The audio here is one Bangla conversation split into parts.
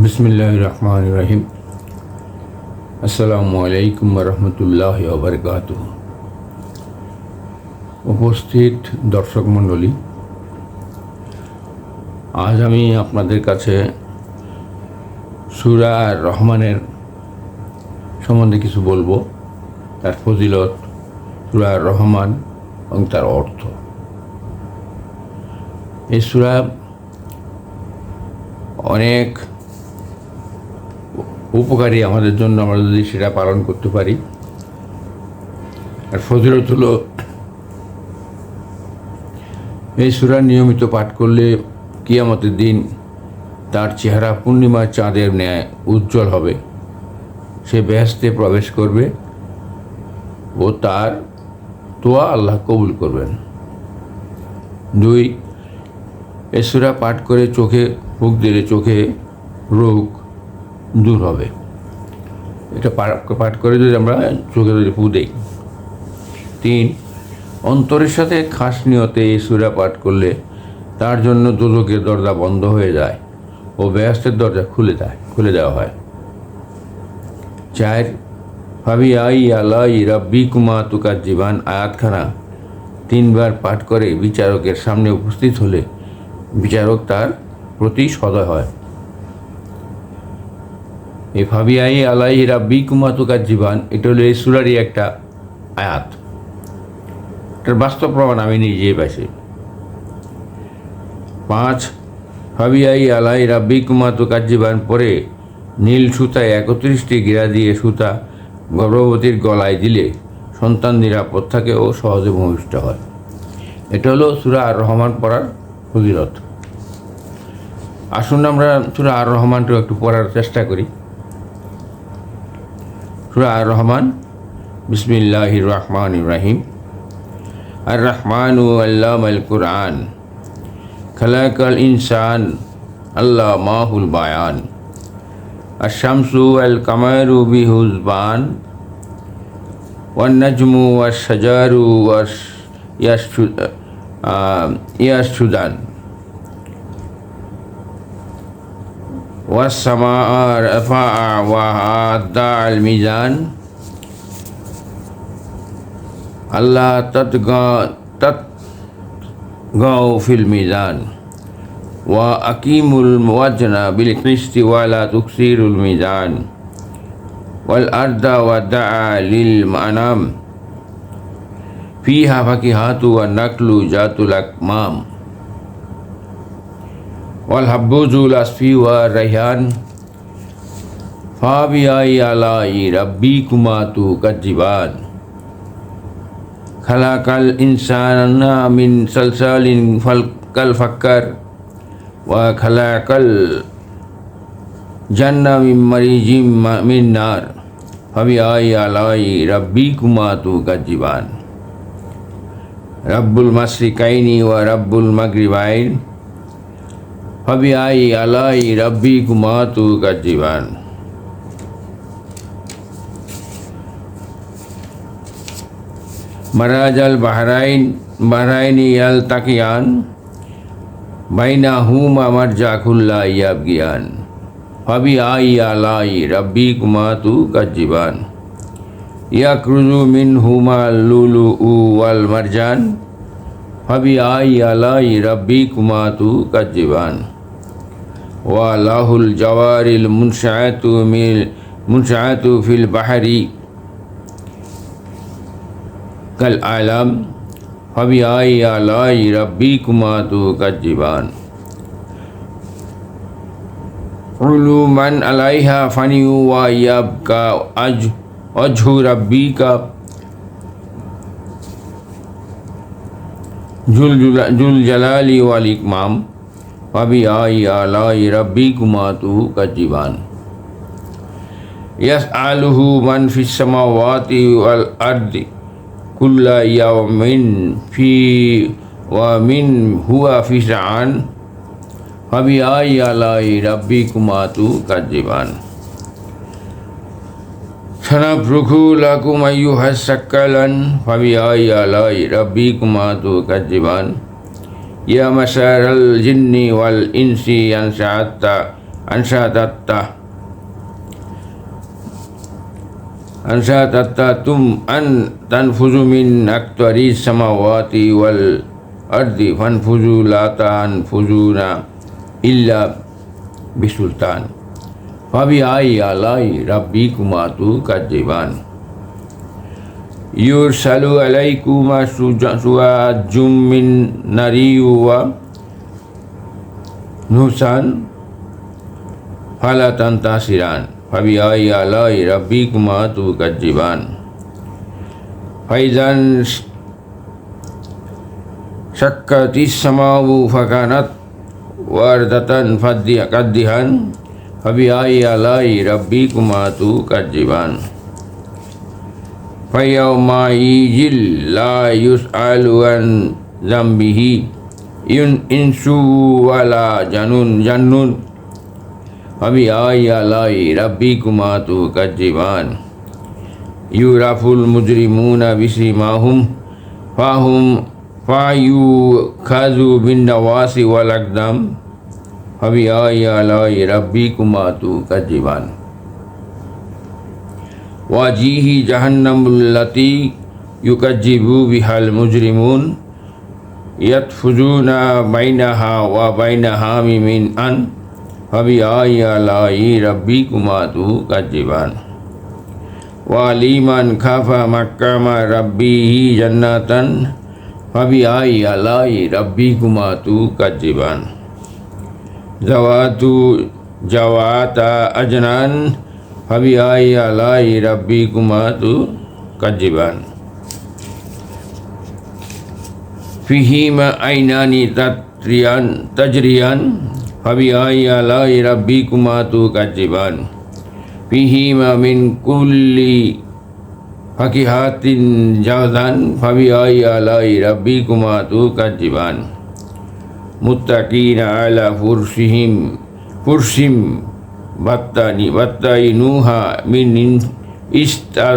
বিসমিল্লাহ রহমান রহিম আসসালামু আলাইকুম রহমতুল্লাহ ওবরকাত উপস্থিত দর্শক মণ্ডলী, আজ আমি আপনাদের কাছে সুরা রহমানের সম্বন্ধে কিছু বলব। তার ফজিলত সুরা রহমান এবং তার অর্থ। এই সুরা অনেক উপকারী আমাদের জন্য আমরা যদি সেটা পালন করতে পারি। আর ফজিলত হলো এই সুরা নিয়মিত পাঠ করলে কিয়ামতের দিন তার চেহারা পূর্ণিমার চাঁদের ন্যায় উজ্জ্বল হবে। সে ব্যস্তে প্রবেশ করবে ও তার তোয়া আল্লাহ কবুল করবেন। দুই, এই সুরা পাঠ করে চোখে ফুক দিলে চোখে রোগ দূর হবে। এটা পা- পাঠ করে যদি আমরা চোখে যদি ফু দেই। তিন, অন্তরের সাথে খাস নিয়তে এই সুরা পাঠ করলে তার জন্য দোজকের দরজা বন্ধ হয়ে যায় ও ব্যস্তের দরজা খুলে দেয়, খুলে দেওয়া হয়। চার ভাবি আই আলাই রব্বি কুমা তুকার জীবান আয়াতখানা তিনবার পাঠ করে বিচারকের সামনে উপস্থিত হলে বিচারক তার প্রতি সদয় হয়। এই ফাবিয়াই আলাই রাব্বি কুমাতুকার জীবান, এটা হলো এই সুরারই একটা আয়াত। এটার বাস্তব প্রমাণ আমি নিজে পাইছি। পাঁচ ফাবিয়াই আলাই রাব্বি কুমাতুকার জীবান পরে নীল সুতায় একত্রিশটি গিরা দিয়ে সুতা গর্ভবতীর গলায় দিলে সন্তান নিরাপদ থাকে ও সহজে ভূমিষ্ঠ হয়। এটা হলো সুরা আর রহমান পড়ার ফজিলত। আসুন আমরা সুরা আর রহমানটাও একটু পড়ার চেষ্টা করি। রহমান বিসমিল্লাহ রহমান ইব্রাহিম আর রহমান আল্লাহ আল কুরআন খালাক আল ইনসান আল্লাহ মাহুল বায়ান الشمس والقمر بحسبان والنجم والشجر والش- يسجد- آه، والسماء رفع وهدى الميزان. ألا تطغى تطغوا في الميزان. وأقيموا الوزن بالقسط ولا تكسروا الميزان. والأرض ودعا للمنام. فيها فاكهة والنخل ذات الأكمام. ওয়াল হাব্বুজুল আসফি ওয়া রাইহান ফাবিআই আলাই রাব্বি কুমা তু কাজিবান খালাকাল ইনসানা মিন সালসালিন ফালকাল ফাক্কার ওয়া খালাকাল জান্না মিন মারিজিম মিন নার ফাবিআই আলাই রাব্বি কুমা তু কাজিবান রব্বুল মাসরিকাইনি ওয়া রব্বুল মাগরিবাইন ফবি আই আলাই রব্বি কুমা তু কাজিবান। মারাজ আল বাহরাইন, বাহরাইনি আল তাকিয়ান, বাইনা হুম আমার জাকুল্লা ইয়াব গিয়ান। ফবি আই আলাই রব্বি কুমা তু কাজিবান। ইয়াকরুজু মিন হুমা লুলু উ ওয়াল মারজান। يخرج منهما اللؤلؤ والمرجان فبأي آلاء ربكما تكذبان وله الجوار المنشآت من منشآت في البحر كالأعلام فبأي آلاء ربكما تكذبان علو من عليها فني ويبقى জুল জুল জালালি ওয়াল ইকমাম পাবি আই আলাই রব্বি কুমাতু কাজিবান। ইয়াস আলহু মান ফিস সামাওয়াতি ওয়াল আরদি কুল্লা ইয়াউমিন ফি ওয়া মিন হুয়া ফি শান পাবি আই আলাই রব্বি কুমাতু কাজিবান। সনভৃঘু লকুময়ু হসকলন ফবিআই আলাই রব্বি কুমা তু কজ্জিবান ইয়া মশারল জিন্নি ওয়াল ইনসি আনসাত্তা আনসাতাত্তা আনসাতাত্তা তুম আন তানফুজু মিন আকতারি সামাওয়াতি ওয়াল আরদি ফানফুজু লা তানফুজুনা ইল্লা বিসুলতান Fabi ai alai rabbi kumatu kajiban. Yursalu alaikum suwajum min nariyu wa nusan falatan tasiran. Fabi ai alai rabbi kumatu kajiban. Faizan sakati samawu fakanat wardatan fadiyakadihan فبأي آلاء ربكما تكذبان فيومئذ لا يسأل عن ذنبه إنس ولا جنون جنون فبأي آلاء ربكما تكذبان يعرف المجرمون بسيماهم فهم فيؤخذوا بالنواصي والأقدام হবি আয় রব্বি কুমা তু কাজিবান ওয়াজিহি জাহান্নামুল্লাতি ইউকাজিবু বিহাল মুজরিমুন ইয়াতফুজুনা বাইনাহা ওয়া বাইনাহা মিমিন আন হবি আয় রব্বি কুমা তু কাজিবান ওয়ালিমান খাফা মাক্কামা রব্বিহি জন্নাতন হবি আয় রব্বি কুমা তু কাজিবান জাওয়াতু জাওয়াতা আজনান হাবি আই আলাই রাব্বি কুমাতু কাজিবান। ফিহিমা আইনানি তাত্রিয়ান তাজরিয়ান হাবি আই আলাই রাব্বি কুমাতু কাজিবান। ফিহিমা মিন কুল্লি হাকিহাতিন জাদান ফাবি আই আলাই রাব্বি কুমাতু কাজিবান। মুত্তাকিন আলা হুরসিহিম হুরসিম বাত্তানি, বাত্তাই নুহা মিন ইস্তা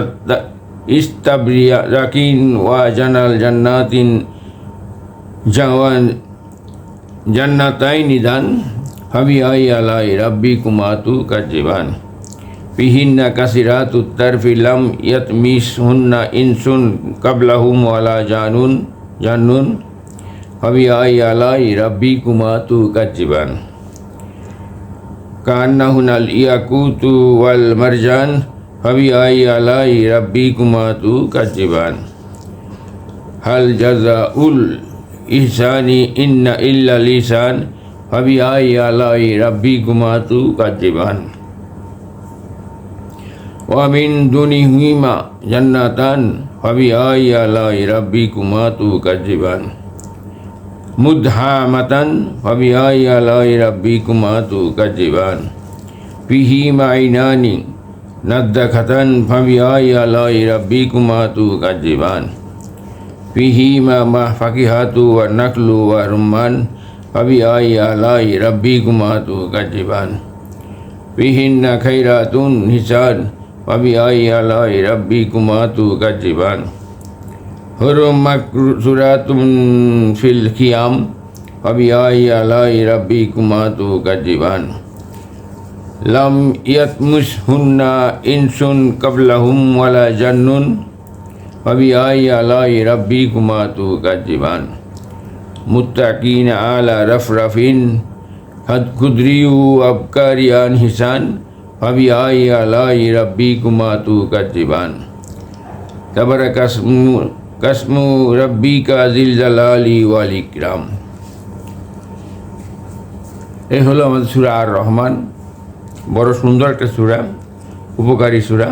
ইস্তাবরিয়া রাকিন ওয়া জানাল ফাবি আই আলাই রাব্বি কুমাতু কাজিবান ফিহিন্না কাসিরাত উত্তরফি লাম ইয়াতমিস হুন্না ইনসুন কাবলাহুম ওয়ালা জানুন জানুন। ফবিআই আলাই রাব্বি কুমা তু কাজিবান কান্নাহুনাল ইয়াকুতু ওয়াল মারজান ফবিআই আলাই রাব্বি কুমা তু কাজিবান হাল জাজা উল ইহসানি ইন্না ইল্লা লিসান ফবিআই আলাই রাব্বি কুমা তু কাজিবান ওয়ামিন দুনিহিমা জান্নাতান ফবিআই আলাই রাব্বি কুমা তু কাজিবান alai rabbikuma tukadziban fihi ma'inani naddakhatan fabihayi alai rabbikuma tukadziban fihi ma fakihatu wa naklu wa rumman fabihayi alai rabbikuma tukadziban fihinna khairatun hisan fabihayi alai rabbikuma tukadziban হুরুম মাকসুরাতুম ফিল খিয়াম ফাবিআই আলাই রাব্বি কুমাতু কাজিবান লাম ইয়াতমুস হুন্না ইনসুন কাবলাহুম ওয়ালা জান্নুন ফাবিআই আলাই রাব্বি কুমাতু কাজিবান মুত্তাকিন আলা রফরফিন খুদ্রিউ আবকারিয়ান হিসান ফাবিআই আলাই রাব্বি কুমাতু কাজিবান তাবারাকাসমু কাসমু রব্বিকা জিল জালালি ওয়াল ইকরাম এই হলো আমাদের সুরা আর রহমান। বড় সুন্দর একটা সুরা, উপকারী সুরা।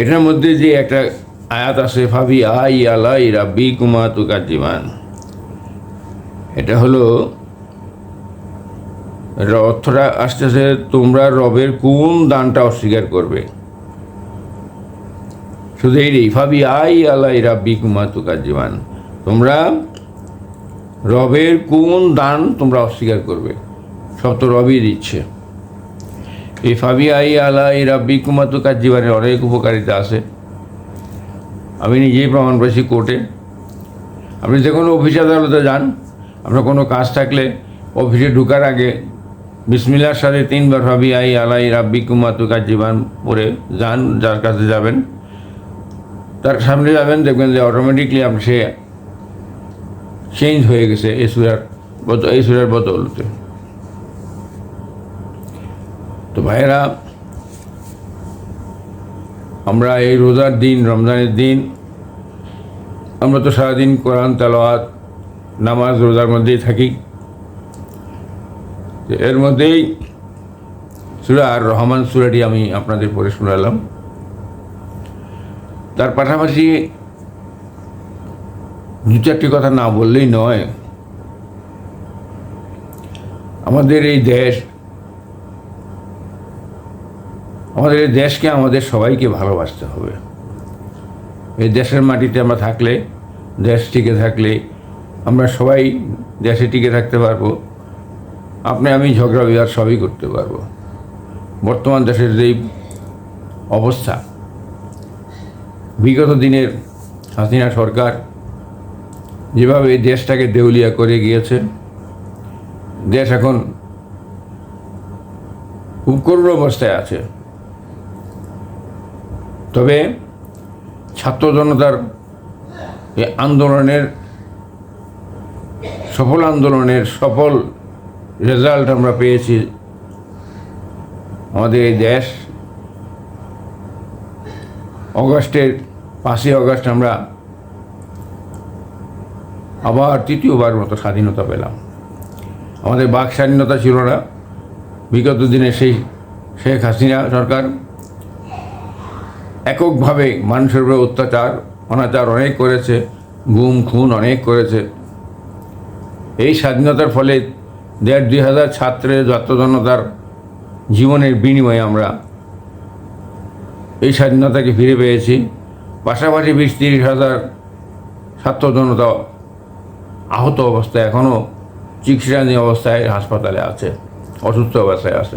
এটার মধ্যে যে একটা আয়াত আছে, ফাবি আই আলাই রাব্বি কুমা তুকাজিমান এটা হলো অর্থটা আসতেছে, তোমরা রবের কোন দানটা অস্বীকার করবে? শুধু এই ফাবি আই আল্লাহ রাব্বি কুমাতু কাজিমান তোমরা রবের কোন দান তোমরা অস্বীকার করবে? সব তো রবই দিচ্ছে। এই ফাবি আই আল্লাহ রাব্বি কুমাতু কাজিবানের অনেক উপকারিতা আছে। আমি নিজেই প্রমাণ পেয়েছি কোর্টে। আপনি যে কোনো অফিস, আদালতে যান, আপনার কোনো কাজ থাকলে অফিসে ঢুকার আগে বিসমিল্লার সাথে তিনবার ভাবি আই আলাই রাব্বি কুমা তুকার জীবন পরে যান, যার কাছে যাবেন। তার সামনে যাবেন, দেখবেন যে অটোমেটিকলি আপনি সে চেঞ্জ হয়ে গেছে এই সুরার এই সুরার বদলতে। তো ভাইয়েরা, আমরা এই রোজার দিন, রমজানের দিন, আমরা তো সারাদিন কোরআন, তেলাওয়াত, নামাজ রোজার মধ্যেই থাকি। এর মধ্যেই সুরা আর রহমান সুরাটি আমি আপনাদের পড়ে শোনালাম। তার পাশাপাশি দু চারটি কথা না বললেই নয়। আমাদের এই দেশ, আমাদের এই দেশকে আমাদের সবাইকে ভালোবাসতে হবে। এই দেশের মাটিতে আমরা থাকলে, দেশ টিকে থাকলে আমরা সবাই দেশে টিকে থাকতে পারব। আপনি আমি ঝগড়া বিবাদ সবই করতে পারব। বর্তমান দেশের যেই অবস্থা বিগত দিনের হাসিনা সরকার যেভাবে এই দেশটাকে দেউলিয়া করে গিয়েছে, দেশ এখন খুব করুণ অবস্থায় আছে। তবে ছাত্র জনতার এই আন্দোলনের, সফল আন্দোলনের সফল রেজাল্ট আমরা পেয়েছি। আমাদের এই দেশ অগস্টের পাঁচই অগস্ট আমরা আবার তৃতীয়বার মতো স্বাধীনতা পেলাম। আমাদের বাক স্বাধীনতা ছিল না। বিগত দিনে সেই শেখ হাসিনা সরকার এককভাবে মানুষের উপরে অত্যাচার, অনাচার অনেক করেছে, গুম, খুন অনেক করেছে। এই স্বাধীনতার ফলে দেড় দুই হাজার ছাত্রের ছাত্র জনতার জীবনের বিনিময়ে আমরা এই স্বাধীনতাকে ফিরে পেয়েছি। পাশাপাশি বিশ তিরিশ হাজার ছাত্র জনতা আহত অবস্থায় এখনও চিকিৎসাধীন অবস্থায় হাসপাতালে আছে, অসুস্থ অবস্থায় আছে।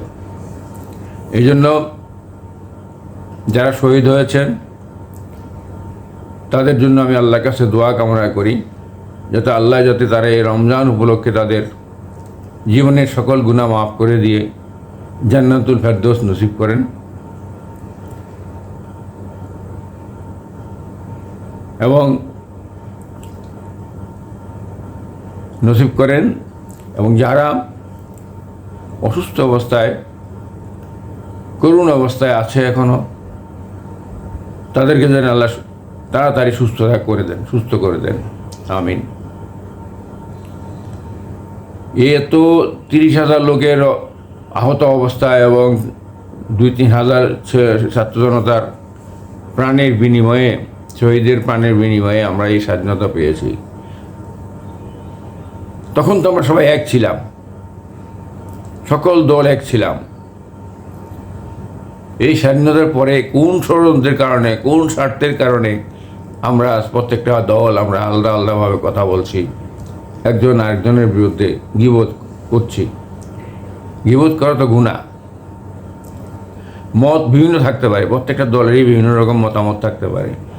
এই জন্য যারা শহীদ হয়েছেন, তাদের জন্য আমি আল্লাহর কাছে দোয়া কামনা করি, যাতে আল্লাহ যাতে তারা এই রমজান উপলক্ষে তাদের জীবনের সকল গুণা মাফ করে দিয়ে জান্নাতুল ফেরদোস নসিব করেন। এবং নসিব করেন এবং যারা অসুস্থ অবস্থায়, করুণ অবস্থায় আছে এখনও তাদেরকে যেন আল্লাহ তাড়াতাড়ি সুস্থতা করে দেন, সুস্থ করে দেন। আমিন। এ তো তিরিশ হাজার লোকের আহত অবস্থায় এবং দুই তিন হাজার ছাত্র জনতার প্রাণের বিনিময়ে শহীদের প্রাণের বিনিময়ে আমরা এই স্বাধীনতা পেয়েছি। তখন তো আমরা সবাই এক ছিলাম। সকল দল এক ছিলাম। এই স্বাধীনতার পরে কোন ষড়যন্ত্রের কারণে, কোন স্বার্থের কারণে আমরা প্রত্যেকটা দল আমরা আলাদা আলাদাভাবে কথা বলছি, একজন আরেকজনের বিরুদ্ধে গিবোধ করছি। গিবোধ করা তো গুণা মত বিভিন্ন থাকতে পারে, প্রত্যেকটা দলেরই বিভিন্ন রকম মতামত থাকতে পারে।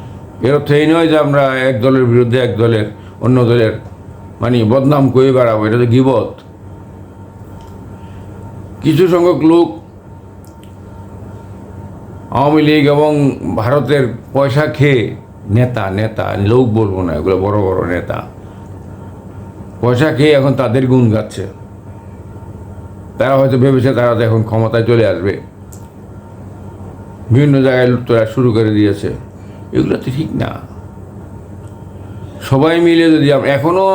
এর অর্থ এই নয় যে আমরা এক দলের বিরুদ্ধে এক দলের, অন্য দলের মানে বদনাম করে বেড়াবো, এটা তো গিবত। কিছু সংখ্যক লোক আওয়ামী লীগ এবং ভারতের পয়সা খেয়ে, নেতা নেতা লোক বলব না, এগুলো বড় বড় নেতা, পয়সা খেয়ে এখন তাদের গুণ গাচ্ছে। তারা হয়তো ভেবেছে তারা তো এখন ক্ষমতায় চলে আসবে। বিভিন্ন জায়গায় লুটতরা শুরু করে দিয়েছে। এগুলো তো ঠিক না। সবাই মিলে যদি এখনও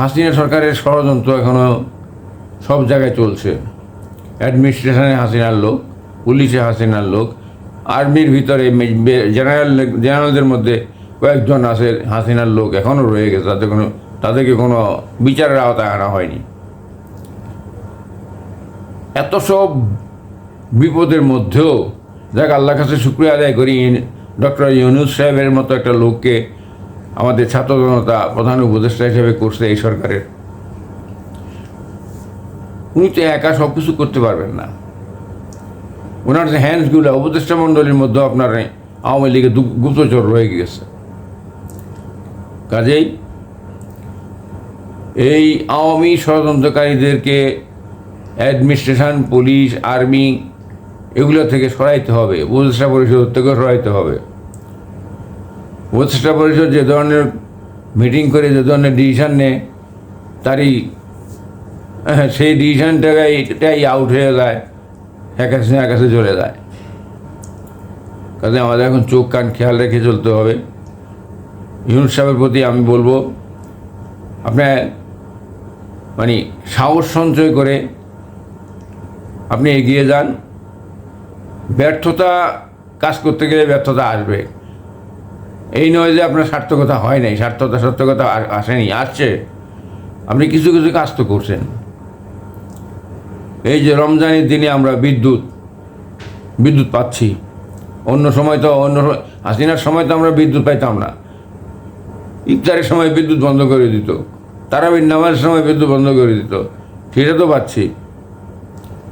হাসিনা সরকারের ষড়যন্ত্র এখনও সব জায়গায় চলছে। অ্যাডমিনিস্ট্রেশনে হাসিনার লোক, পুলিশে হাসিনার লোক, আর্মির ভিতরে জেনারেল জেনারেলদের মধ্যে কয়েকজন আছে হাসিনার লোক এখনও রয়ে গেছে। তাদের কোনো তাদেরকে কোনো বিচারের আওতায় আনা হয়নি। এত সব বিপদের মধ্যেও দেখ, আল্লাহর কাছে শুক্রিয়া আদায় করি ডক্টর ইউনুস সাহেবের মতো একটা লোককে আমাদের ছাত্র জনতা প্রধান উপদেষ্টা হিসেবে করছে এই সরকারের। উনি তো একা সব কিছু করতে পারবেন না। ওনার যে হ্যান্ডসগুলো উপদেষ্টা মণ্ডলীর মধ্যে আপনার আওয়ামী লীগের গুপ্তচর রয়ে গেছে কাজেই এই আওয়ামী ষড়যন্ত্রকারীদেরকে অ্যাডমিনিস্ট্রেশন পুলিশ আর্মি এগুলো থেকে সরাইতে হবে। উপদেষ্টা পরিষদ থেকে সরাইতে হবে। উপদেষ্টা পরিষদ যে ধরনের মিটিং করে যে ধরনের ডিসিশন নেয় তারই হ্যাঁ, সেই ডিসিশনটাই আউট হয়ে যায় একাশে একাশে চলে যায়। কাজে আমাদের এখন চোখ কান খেয়াল রেখে চলতে হবে। ইউনুস সাহেবের প্রতি আমি বলব আপনার মানে সাহস সঞ্চয় করে আপনি এগিয়ে যান। ব্যর্থতা কাজ করতে গেলে ব্যর্থতা আসবে। এই নয় যে আপনার সার্থকতা হয় নাই, সার্থকতা সার্থকতা আসেনি, আসছে। আপনি কিছু কিছু কাজ তো করছেন। এই যে রমজানের দিনে আমরা বিদ্যুৎ বিদ্যুৎ পাচ্ছি। অন্য সময় তো, অন্য হাসিনার সময় তো আমরা বিদ্যুৎ পাইতাম না। ইফতারের সময় বিদ্যুৎ বন্ধ করে দিত। তারাবির নামাজের সময় বিদ্যুৎ বন্ধ করে দিত। সেটা তো পাচ্ছি।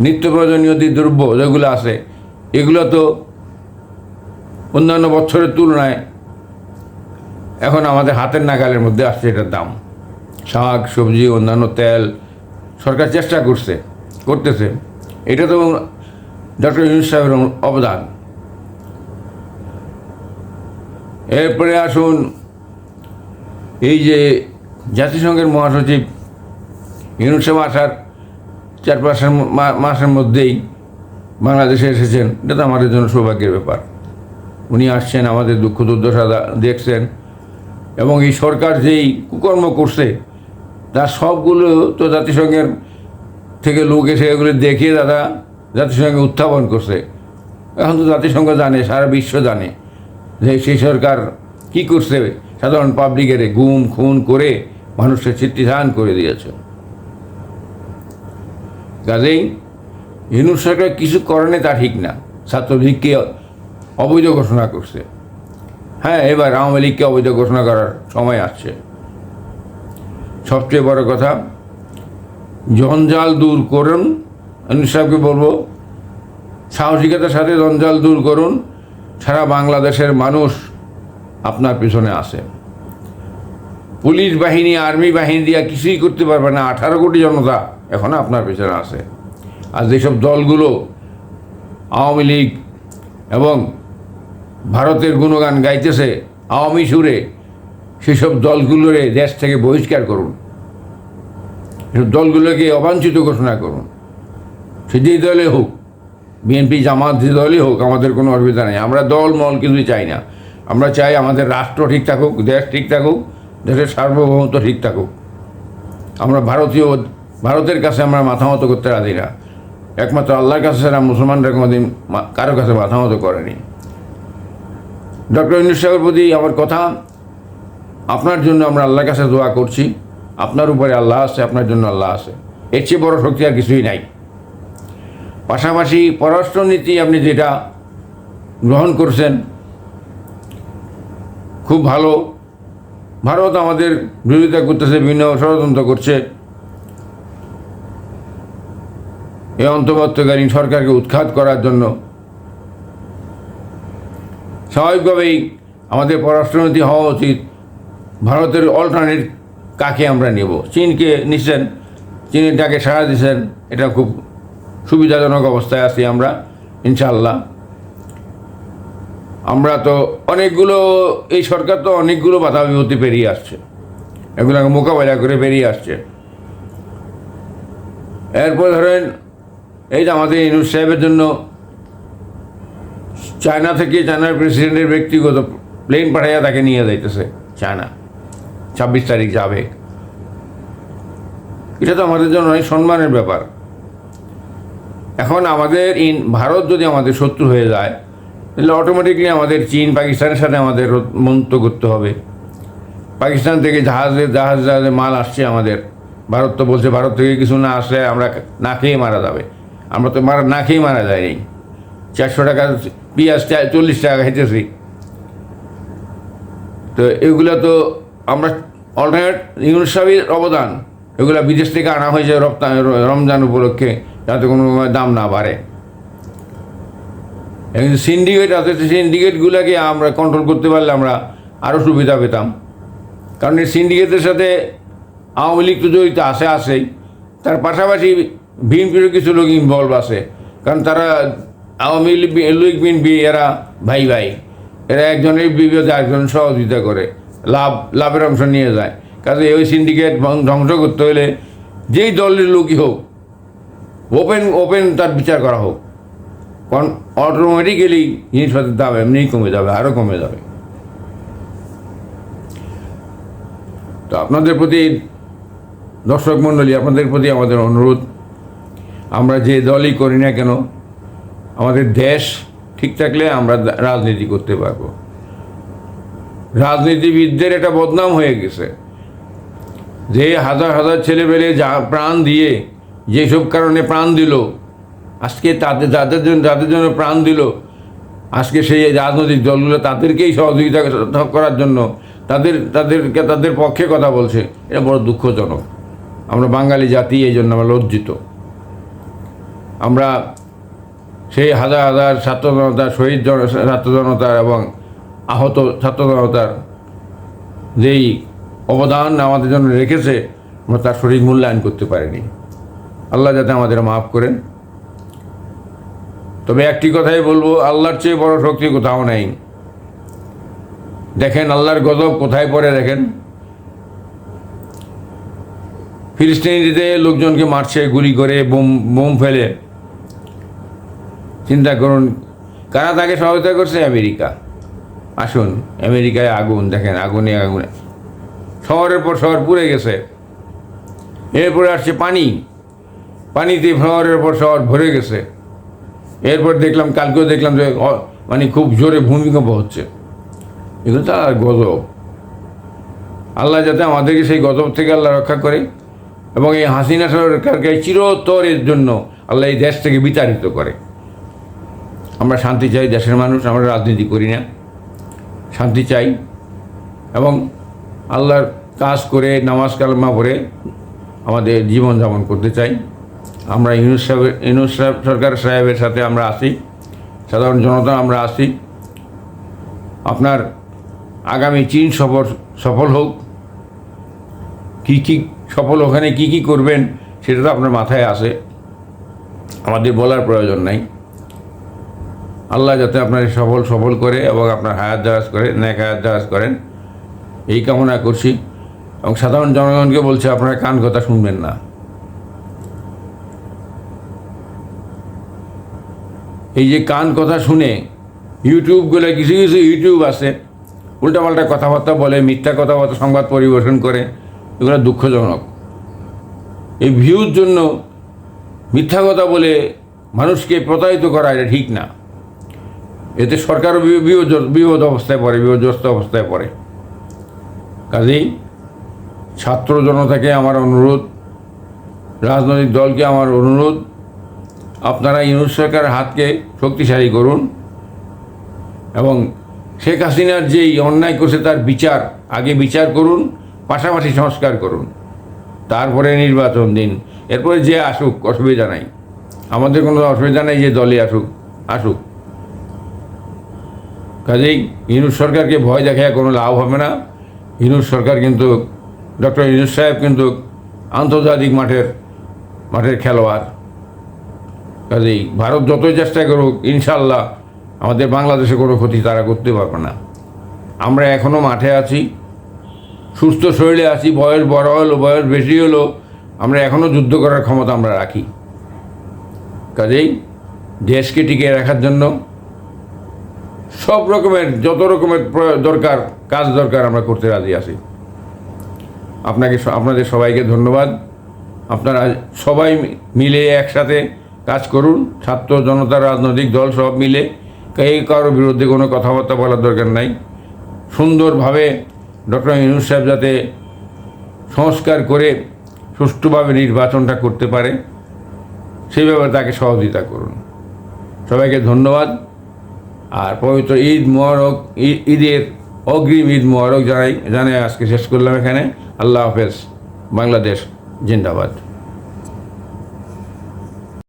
নিত্য প্রয়োজনীয় দ্রব্য, যেগুলো আছে এগুলো তো অন্যান্য বছরের তুলনায় এখন আমাদের হাতের নাগালের মধ্যে আসছে এটার দাম। শাক, সবজি, অন্যান্য তেল, সরকার চেষ্টা করছে, করতেছে। এটা তো ডক্টর ইউনুস সাহেবের অবদান। এরপরে আসুন, এই যে জাতিসংঘের মহাসচিব ইউনুস সাহেব আসার চার পাঁচ মাসের মধ্যেই বাংলাদেশে এসেছেন, এটা তো আমাদের জন্য সৌভাগ্যের ব্যাপার। উনি আসছেন, আমাদের দুঃখ দুর্দশা দেখছেন এবং এই সরকার যেই কুকর্ম করছে, তার সবগুলো তো জাতিসংঘের থেকে লোক এসে এগুলো দেখিয়ে দাদা জাতিসংঘে উত্থাপন করছে। এখন তো জাতিসংঘ জানে, সারা বিশ্ব জানে যে সেই সরকার কি করছে। সাধারণ পাবলিকের গুম খুন করে মানুষের চিত্তিধান করে দিয়েছে। কাজেই হিন্দু সরকার কিছু করেনি তা ঠিক না। ছাত্রলীগকে অবৈধ ঘোষণা করছে। হ্যাঁ এবার আওয়ামী লীগকে অবৈধ ঘোষণা করার সময় আসছে। সবচেয়ে বড় কথা, জঞ্জাল দূর করুন। আমি সাহেবকে বলব, সাহসিকতার সাথে জঞ্জাল দূর করুন। সারা বাংলাদেশের মানুষ আপনার পিছনে আছে। পুলিশ বাহিনী, আর্মি বাহিনী দিয়া কিছুই করতে পারবে না। আঠারো কোটি জনতা এখন আপনার পিছনে আছে। আর যেসব দলগুলো আওয়ামী লীগ এবং ভারতের গুণগান গাইতেছে, আওয়ামী সুরে, সেসব দলগুলোরে দেশ থেকে বহিষ্কার করুন। এসব দলগুলোকে অবাঞ্ছিত ঘোষণা করুন। সে যেই দলে হোক, বিএনপি জামাত যে দলই হোক, আমাদের কোনো অসুবিধা নেই। আমরা দল মল কিন্তু চাই না। আমরা চাই আমাদের রাষ্ট্র ঠিক থাকুক, দেশ ঠিক থাকুক, দেশের সার্বভৌমত্ব ঠিক থাকুক। আমরা ভারতীয়, ভারতের কাছে আমরা মাথা মতো করতে রাজি না। একমাত্র আল্লাহর কাছে ছাড়া মুসলমানরা কোনোদিন কারও কাছে মাথা মতো করেনি। ডক্টর সাহেবের প্রতি আমার কথা, আপনার জন্য আমরা আল্লাহর কাছে দোয়া করছি। আপনার উপরে আল্লাহ আছে, আপনার জন্য আল্লাহ আছে। এর চেয়ে বড় শক্তি আর কিছুই নাই। পাশাপাশি পররাষ্ট্রনীতি আপনি যেটা গ্রহণ করছেন, খুব ভালো। ভারত আমাদের বিরোধিতা করতেছে, বিভিন্ন ষড়যন্ত্র করছে। এই অন্তর্বর্তীকালীন সরকারকে উৎখাত করার জন্য স্বাভাবিকভাবেই আমাদের পররাষ্ট্রনীতি হওয়া উচিত। ভারতের অল্টারনেট কাকে আমরা নেব? চীনকে নিচ্ছেন, চীনের ডাকে সাড়া দিচ্ছেন, এটা খুব সুবিধাজনক অবস্থায় আছি আমরা ইনশাল্লাহ আমরা তো অনেকগুলো, এই সরকার তো অনেকগুলো বাধা বিপত্তি পেরিয়ে আসছে। এগুলোকে মোকাবেলা করে বেরিয়ে আসছে। এরপর ধরেন এই যে আমাদের ইনুস সাহেবের জন্য চায়না থেকে চায়নার প্রেসিডেন্টের ব্যক্তিগত প্লেন পাঠাইয়া তাকে নিয়ে যাইতেছে চায়না। ছাব্বিশ তারিখ যাবে। এটা তো আমাদের জন্য অনেক সম্মানের ব্যাপার। এখন আমাদের ইন ভারত যদি আমাদের শত্রু হয়ে যায়, তাহলে অটোমেটিকলি আমাদের চীন, পাকিস্তানের সাথে আমাদের মন্ত করতে হবে। পাকিস্তান থেকে জাহাজে জাহাজ জাহাজে মাল আসছে আমাদের। ভারত তো বলছে, ভারত থেকে কিছু না আসলে আমরা না খেয়ে মারা যাবে। আমরা তো মারা না খেয়ে মারা যায়নি। চারশো টাকা পেঁয়াজ চল্লিশ টাকা খেতেছি। তো এগুলো তো আমরা অল্টারনেট সাহেবের অবদান। এগুলো বিদেশ থেকে আনা হয়েছে রপ্তানি রমজান উপলক্ষে, যাতে কোনো দাম না বাড়ে। এখন সিন্ডিকেট আছে সিন্ডিকেটগুলোকে আমরা কন্ট্রোল করতে পারলে আমরা আরও সুবিধা পেতাম। কারণ এই সিন্ডিকেটের সাথে আওয়ামী লীগ তো জড়িত আছে, আছেই। তার পাশাপাশি বিএনপিরও কিছু লোক ইনভলভ আছে। কারণ তারা আওয়ামী লীগ বিএনপি, এরা ভাই ভাই। এরা একজনের বিপদে একজন সহযোগিতা করে। লাভ, লাভের অংশ নিয়ে যায়। কাজে ওই সিন্ডিকেট ধ্বংস করতে হলে যেই দলের লোকই হোক ওপেন ওপেন তার বিচার করা হোক। কারণ অটোমেটিক্যালি জিনিসপত্রের দাম এমনিই কমে যাবে আরও কমে যাবে। তো আপনাদের প্রতি দর্শক মণ্ডলী, আপনাদের প্রতি আমাদের অনুরোধ আমরা যে দলই করি না কেন, আমাদের দেশ ঠিক থাকলে আমরা রাজনীতি করতে পারব। রাজনীতিবিদদের একটা বদনাম হয়ে গেছে। যে হাজার হাজার ছেলেপেলে যা প্রাণ দিয়ে, যেসব কারণে প্রাণ দিল, আজকে তাদের, যাদের জন্য যাদের জন্য প্রাণ দিল, আজকে সেই রাজনৈতিক দলগুলো তাদেরকেই সহযোগিতা করার জন্য তাদের, তাদেরকে, তাদের পক্ষে কথা বলছে, এটা বড় দুঃখজনক। আমরা বাঙালি জাতি, এই জন্য আমরা লজ্জিত। আমরা সেই হাজার হাজার ছাত্র জনতার শহীদ জন ছাত্র জনতার এবং আহত ছাত্র জনতার যেই অবদান আমাদের জন্য রেখেছে, আমরা তার সঠিক মূল্যায়ন করতে পারিনি। আল্লাহ যাতে আমাদের মাফ করেন। তবে একটি কথাই বলব, আল্লাহর চেয়ে বড় শক্তি কোথাও নেই। দেখেন আল্লাহর গজব কোথায় পড়ে, দেখেন। ফিলিস্তিনিতে লোকজনকে মারছে, গুলি করে, বোম বোম ফেলে। চিন্তা করুন, কারা তাকে সহায়তা করছে? আমেরিকা। আসুন, আমেরিকায় আগুন, দেখেন, আগুনে আগুনে। শহরের পর শহর পুড়ে গেছে। এরপরে আসছে পানি। পানিতে শহরের পর শহর ভরে গেছে। এরপর দেখলাম, কালকেও দেখলাম যে মানে খুব জোরে ভূমিকম্প হচ্ছে। এগুলো তো আর গজব। আল্লাহ যাতে আমাদেরকে সেই গজব থেকে আল্লাহ রক্ষা করে এবং এই হাসিনা সরকারকে চিরতরের জন্য আল্লাহ এই দেশ থেকে বিতাড়িত করে। আমরা শান্তি চাই, দেশের মানুষ, আমরা রাজনীতি করি না। শান্তি চাই। এবং আল্লাহর কাজ করে নামাজ কালমা পড়ে আমাদের জীবনযাপন করতে চাই। আমরা ইউনুস সাহেবের ইউনুস সাহেব সরকার সাহেবের সাথে আমরা আসি সাধারণ জনতা আমরা আসি আপনার আগামী চীন সফর সফল হোক। কী কী সফল, ওখানে কী কী করবেন, সেটা তো আপনার মাথায় আসে। আমাদের বলার প্রয়োজন নাই। আল্লাহ যাতে আপনার সফল সফল করে এবং আপনার হায়াত দারাজ করে ন্যাক হায়াত দারাজ করেন। এই কামনা করছি। এবং সাধারণ জনগণকে বলছে, আপনারা কান কথা শুনবেন না। এই যে কান কথা শুনে ইউটিউবগুলো কিছু কিছু ইউটিউব আছে, উল্টাপাল্টা কথাবার্তা বলে, মিথ্যা কথাবার্তা, সংবাদ পরিবেশন করে, এগুলো দুঃখজনক। এই ভিউর জন্য মিথ্যা কথা বলে মানুষকে প্রতারিত করা এটা ঠিক না। এতে সরকারও বিপদ অবস্থায় পড়ে বিপর্যস্ত অবস্থায় পড়ে। কাজেই ছাত্র জনতাকে আমার অনুরোধ, রাজনৈতিক দলকে আমার অনুরোধ, আপনারা ইউনুস সরকারের হাতকে শক্তিশালী করুন এবং শেখ হাসিনার যেই অন্যায় করছে তার বিচার, আগে বিচার করুন, পাশাপাশি সংস্কার করুন, তারপরে নির্বাচন দিন। এরপরে যে আসুক, অসুবিধা নাই। আমাদের কোনো অসুবিধা নেই যে দলে আসুক আসুক। কাজেই ইউনুস সরকারকে ভয় দেখায় কোনো লাভ হবে না। ইউনুস সরকার কিন্তু, ডক্টর ইউনুস সাহেব কিন্তু আন্তর্জাতিক মাঠের মাঠের খেলোয়াড়। কাজেই ভারত যতই চেষ্টা করুক ইনশাল্লাহ আমাদের বাংলাদেশে কোনো ক্ষতি তারা করতে পারবে না। আমরা এখনও মাঠে আছি, সুস্থ শরীরে আছি, বয়স বড় হলো, বয়স বেশি হলো, আমরা এখনও যুদ্ধ করার ক্ষমতা আমরা রাখি। কাজেই দেশকে টিকিয়ে রাখার জন্য সব রকমের, যত রকমের দরকার, কাজ দরকার আমরা করতে রাজি আছি। আপনাকে আপনাদের সবাইকে ধন্যবাদ। আপনারা সবাই মিলে একসাথে কাজ করুন। ছাত্র জনতা, রাজনৈতিক দল সব মিলে এই কারোর বিরুদ্ধে কোনো কথাবার্তা বলার দরকার নাই। সুন্দরভাবে ডক্টর ইউনুস সাহেব যাতে সংস্কার করে সুষ্ঠুভাবে নির্বাচনটা করতে পারে, সেই ব্যাপারে তাকে সহযোগিতা করুন। সবাইকে ধন্যবাদ। আর পবিত্র ঈদ মোবারক, ঈ- ঈদের অগ্রিম ঈদ মোবারক জানাই জানাই আজকে শেষ করলাম এখানে। আল্লাহ হাফেজ, বাংলাদেশ, জিন্দাবাদ।